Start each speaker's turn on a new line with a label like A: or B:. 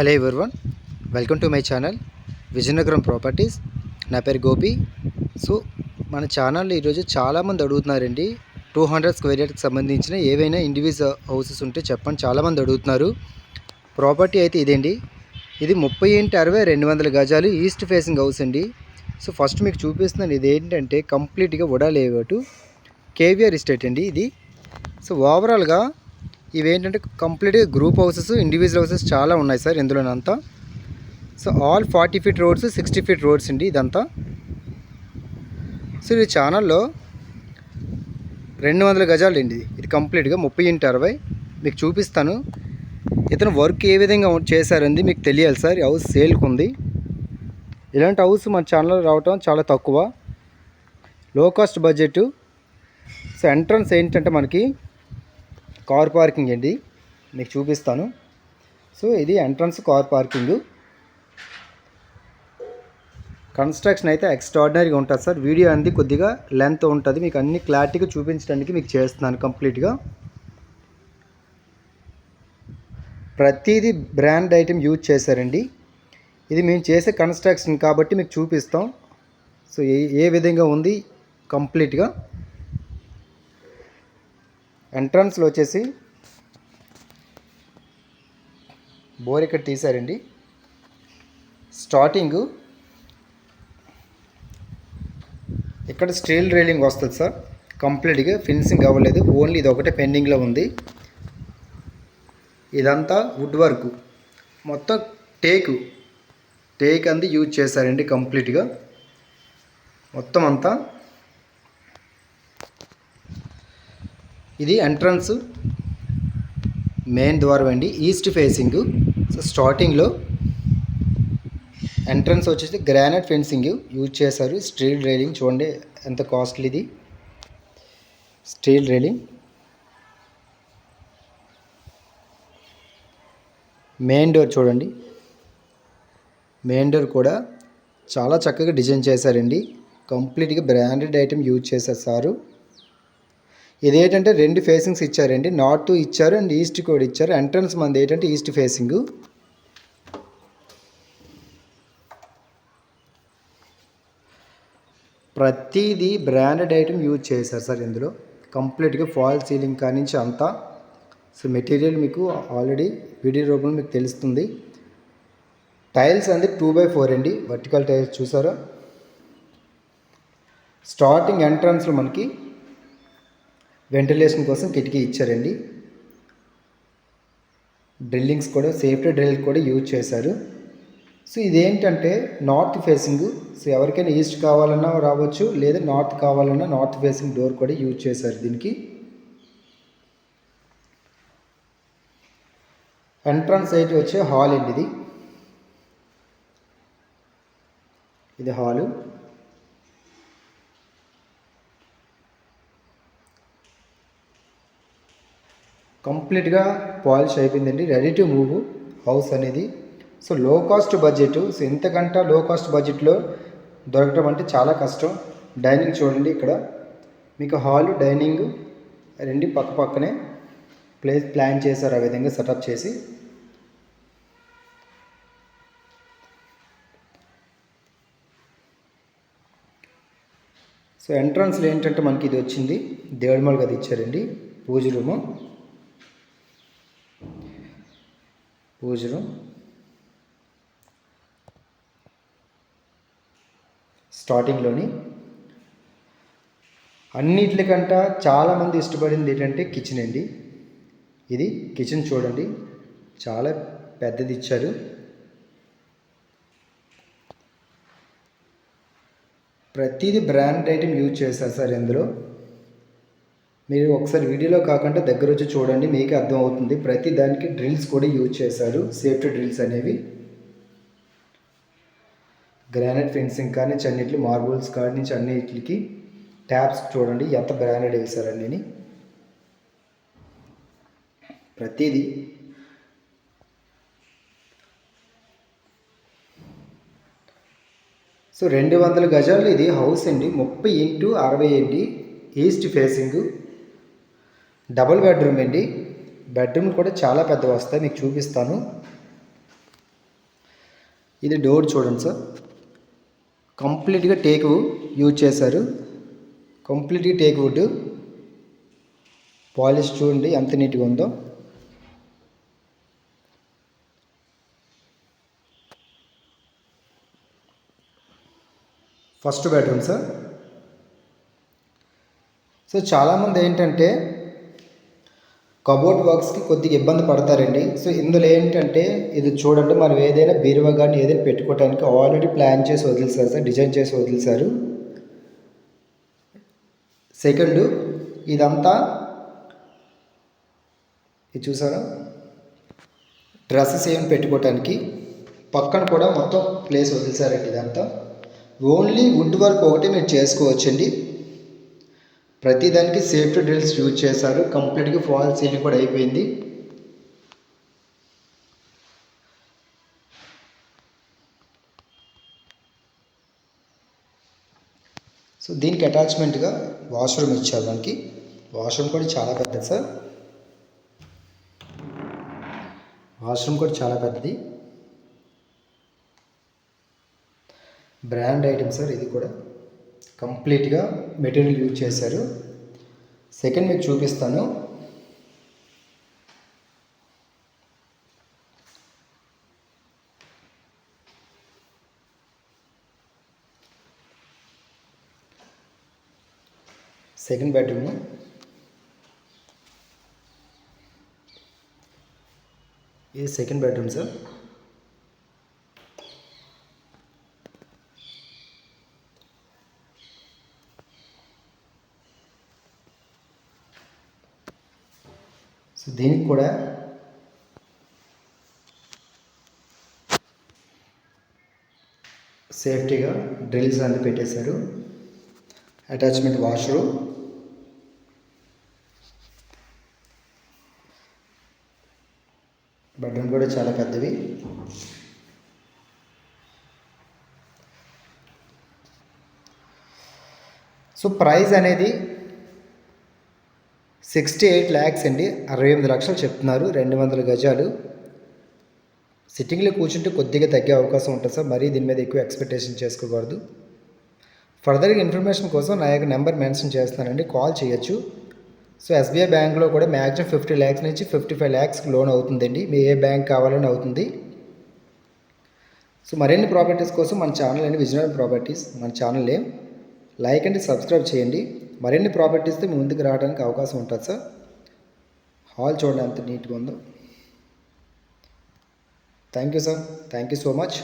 A: Hello everyone welcome to my channel Vizianagaram properties నా పేరు Gopi. So మన ఛానల్లో ఈరోజు చాలామంది అడుగుతున్నారండి టూ హండ్రెడ్ స్క్వేర్ యార్డ్కి సంబంధించిన ఏవైనా ఇండివిజువల్ హౌసెస్ ఉంటే చెప్పండి చాలామంది అడుగుతున్నారు. ప్రాపర్టీ అయితే ఇదేండి ఇది ముప్పై ఇంటి అరవై రెండు వందల గజాలు ఈస్ట్ ఫేసింగ్ హౌస్ అండి. సో ఫస్ట్ మీకు చూపిస్తున్నాను ఇది ఏంటంటే కంప్లీట్గా వడా లేఅవుట్ కేవీఆర్ ఎస్టేట్ అండి ఇది. సో ఓవరాల్గా ఇవేంటంటే కంప్లీట్గా గ్రూప్ హౌసెస్ ఇండివిజువల్ హౌసెస్ చాలా ఉన్నాయి sir ఇందులోనంతా. So all forty feet roads sixty feet roads అండి ఇదంతా. సో ఈ ఛానల్లో రెండు వందల గజాలు అండి ఇది. కంప్లీట్గా ముప్పై ఇంటి అరవై. మీకు చూపిస్తాను. ఇతను వర్క్ ఏ విధంగా చేశారంది మీకు తెలియాలి సార్. ఈ హౌస్ సేల్కి ఉంది ఇలాంటి హౌస్ మన ఛానల్లో రావటం చాలా తక్కువ. లో కాస్ట్ బడ్జెట్ సో ఎంట్రన్స్ ఏంటంటే మనకి కార్ పార్కింగ్ అండి. మీకు చూపిస్తాను. సో ఇది ఎంట్రన్స్ కార్ పార్కింగ్. కన్స్ట్రక్షన్ అయితే ఎక్స్ట్రాడినరీగా ఉంటుంది సార్. వీడియో అనేది కొద్దిగా లెంత్ ఉంటుంది. మీకు అన్ని క్లారిటీగా చూపించడానికి మీకు చేస్తున్నాను కంప్లీట్గా ప్రతిదీ బ్రాండ్ ఐటెం యూజ్ చేశారండి. ఇది మేము చేసే కన్స్ట్రక్షన్ కాబట్టి మీకు చూపిస్తాం. సో ఏ ఏ విధంగా ఉంది? కంప్లీట్గా ఎంట్రన్స్లో వచ్చేసి బోర్ ఇక్కడ తీశారండి. స్టార్టింగ్ ఇక్కడ స్టీల్ రైలింగ్ వస్తుంది సార్. కంప్లీట్గా ఫినిషింగ్ అవ్వలేదు. ఓన్లీ ఇది ఒకటే పెండింగ్లో ఉంది. ఇదంతా వుడ్ వర్క్ మొత్తం టేకు టేక్ అంది యూజ్ చేశారండి కంప్లీట్గా మొత్తం అంతా ఇది ఎంట్రన్స్ మెయిన్ ద్వారం అండి. East facing. సో స్టార్టింగ్లో ఎంట్రన్స్ వచ్చేసి గ్రానైట్ ఫెన్సింగ్ యూజ్ చేశారు. స్టీల్ రైలింగ్ చూడండి ఎంత కాస్ట్లీది స్టీల్ రైలింగ్. మెయిన్ డోర్ చూడండి. మెయిన్ డోర్ కూడా చాలా చక్కగా డిజైన్ చేశారండి. కంప్లీట్గా బ్రాండెడ్ ఐటెం యూజ్ చేశారు సారు. ఇదేంటంటే రెండు ఫేసింగ్స్ ఇచ్చారండి. నార్త్ ఇచ్చారు అండ్ ఈస్ట్ కూడా ఇచ్చారు. ఎంట్రన్స్ మంది ఏంటంటే ఈస్ట్ ఫేసింగ్ ప్రతిదీ బ్రాండెడ్ ఐటెం యూజ్ చేశారు సార్ ఇందులో. కంప్లీట్గా ఫాల్ సీలింగ్ కానించి అంతా. సో మెటీరియల్ మీకు ఆల్రెడీ వీడియో రూపంలో మీకు తెలుస్తుంది. టైల్స్ అనేది టూ బై ఫోర్ అండి. వర్టికల్ టైల్స్ చూసారా? స్టార్టింగ్ ఎంట్రన్స్లో మనకి వెంటిలేషన్ కోసం కిటికీ ఇచ్చారండి. డ్రిల్లింగ్స్ కూడా సేఫ్టీ డ్రిల్ కూడా యూజ్ చేశారు. సో ఇదేంటంటే నార్త్ ఫేసింగ్ సో ఎవరికైనా ఈస్ట్ కావాలన్నా రావచ్చు లేదా నార్త్ కావాలన్నా నార్త్ ఫేసింగ్ డోర్ కూడా యూజ్ చేశారు దీనికి. ఎంట్రన్స్ అయితే వచ్చే హాల్ అండి ఇది. ఇది హాలు. కంప్లీట్గా పాలిష్ అయిపోయిందండి. రెడీ టు మూవ్ హౌస్ అనేది. So low cost budget so ఇంతకంట low cost బడ్జెట్లో దొరకడం అంటే చాలా కష్టం. డైనింగ్ చూడండి ఇక్కడ. మీకు హాల్ డైనింగ్ రెండు పక్క పక్కనే ప్లేస్ ప్లాన్ చేశారు ఆ విధంగా సెటప్ చేసి. సో ఎంట్రన్స్లో ఏంటంటే మనకి ఇది వచ్చింది. దేవుడిమల్ గది ఇచ్చారండి. పూజ రూము. పూజ స్టార్టింగ్లోని అన్నిటికంట చాలామంది ఇష్టపడింది ఏంటంటే కిచెన్ అండి. ఇది కిచెన్ చూడండి. చాలా పెద్దది ఇచ్చారు. ప్రతిదీ బ్రాండ్ ఐటెం యూజ్ చేశారు సార్ ఇందులో. మీరు ఒకసారి వీడియోలో కాకుండా దగ్గర వచ్చి చూడండి మీకే అర్థమవుతుంది. ప్రతి దానికి డ్రిల్స్ కూడా యూజ్ చేశారు. సేఫ్టీ డ్రిల్స్ అనేవి. గ్రానైట్ ఫెన్సింగ్ కానీ అన్నిటికి మార్బుల్స్ కాడి నుంచి అన్నిటికి ట్యాప్స్ చూడండి ఎంత బ్రాండెడ్ వేశారని ప్రతిదీ. సో రెండు వందల గజాలు ఇది హౌస్ అండి. ముప్పై ఇంటూ అరవై ఏంటి? East facing. డబుల్ బెడ్రూమ్ అండి. బెడ్రూమ్ కూడా చాలా పెద్దవి వస్తాయి. మీకు చూపిస్తాను. ఇది డోర్ చూడండి సార్. కంప్లీట్గా టేక్ యూజ్ చేశారు. కంప్లీట్గా టేక్ వుడ్. పాలిష్ చూడండి. ఎంత నీట్గా ఉందో. First bedroom sir. సో చాలామంది ఏంటంటే కబోర్డ్ వర్క్స్కి కొద్దిగా ఇబ్బంది పడతారండి. సో ఇందులో ఏంటంటే ఇది చూడండి మనం ఏదైనా బీరువా కానీ ఏదైనా పెట్టుకోవడానికి ఆల్రెడీ ప్లాన్ చేసి వదిలేసారు సార్ డిజైన్ చేసి వదిలేసారు సెకండ్ ఇదంతా ఇది చూసారా? డ్రెస్సెస్ ఏమి పెట్టుకోవటానికి పక్కన కూడా మొత్తం ప్లేస్ వదిలేసారండి ఇదంతా. ఓన్లీ వుడ్ వర్క్ ఒకటి మీరు చేసుకోవచ్చండి. ప్రతిదానికి సేఫ్టీ డ్రిల్స్ యూజ్ చేశారు. కంప్లీట్గా ఫాల్ సీలింగ్ కూడా అయిపోయింది. సో దీనికి అటాచ్మెంట్గా వాష్రూమ్ ఇచ్చారు మనకి. వాష్రూమ్ కూడా చాలా పెద్దది సార్. వాష్రూమ్ కూడా చాలా పెద్దది. బ్రాండ్ ఐటమ్ సార్ ఇది కూడా. కంప్లీట్గా మెటీరియల్ యూజ్ చేశారు. సెకండ్ మీకు చూపిస్తాను. Second bedroom. ఇది సెకండ్ బెడ్రూమ్ సార్. సో దీనికి కూడా సేఫ్టీగా డ్రిల్స్ అన్ని పెట్టేశారు. అటాచ్మెంట్ వాష్రూమ్ బెడ్రూమ్ కూడా చాలా పెద్దవి. సో ప్రైస్ అనేది సిక్స్టీ ఎయిట్ ల్యాక్స్ అండి. అరవై ఎనిమిది లక్షలు చెప్తున్నారు. రెండు వందల గజాలు. సిట్టింగ్లో కూర్చుంటే కొద్దిగా తగ్గే అవకాశం ఉంటుంది సార్. మరీ దీని మీద ఎక్కువ ఎక్స్పెక్టేషన్ చేసుకోకూడదు. ఫర్దర్గా ఇన్ఫర్మేషన్ కోసం నా యొక్క నెంబర్ మెన్షన్ చేస్తానండి కాల్ చేయొచ్చు. సో ఎస్బీఐ బ్యాంక్లో కూడా మ్యాక్సిమం ఫిఫ్టీ ల్యాక్స్ నుంచి ఫిఫ్టీ ఫైవ్ ల్యాక్స్ లోన్ అవుతుందండి. మీ ఏ బ్యాంక్ కావాలని అవుతుంది. సో మరిన్ని ప్రాపర్టీస్ కోసం మన ఛానల్ అండి. విజయనగరం ప్రాపర్టీస్ మన ఛానల్ లైక్ అండ్ సబ్స్క్రైబ్ చేయండి. మరిన్ని ప్రాపర్టీస్తో మీ ముందుకు రావడానికి అవకాశం ఉంటుంది సార్. హాల్ చూడండి ఎంత నీట్గా ఉందో. Thank you sir thank you so much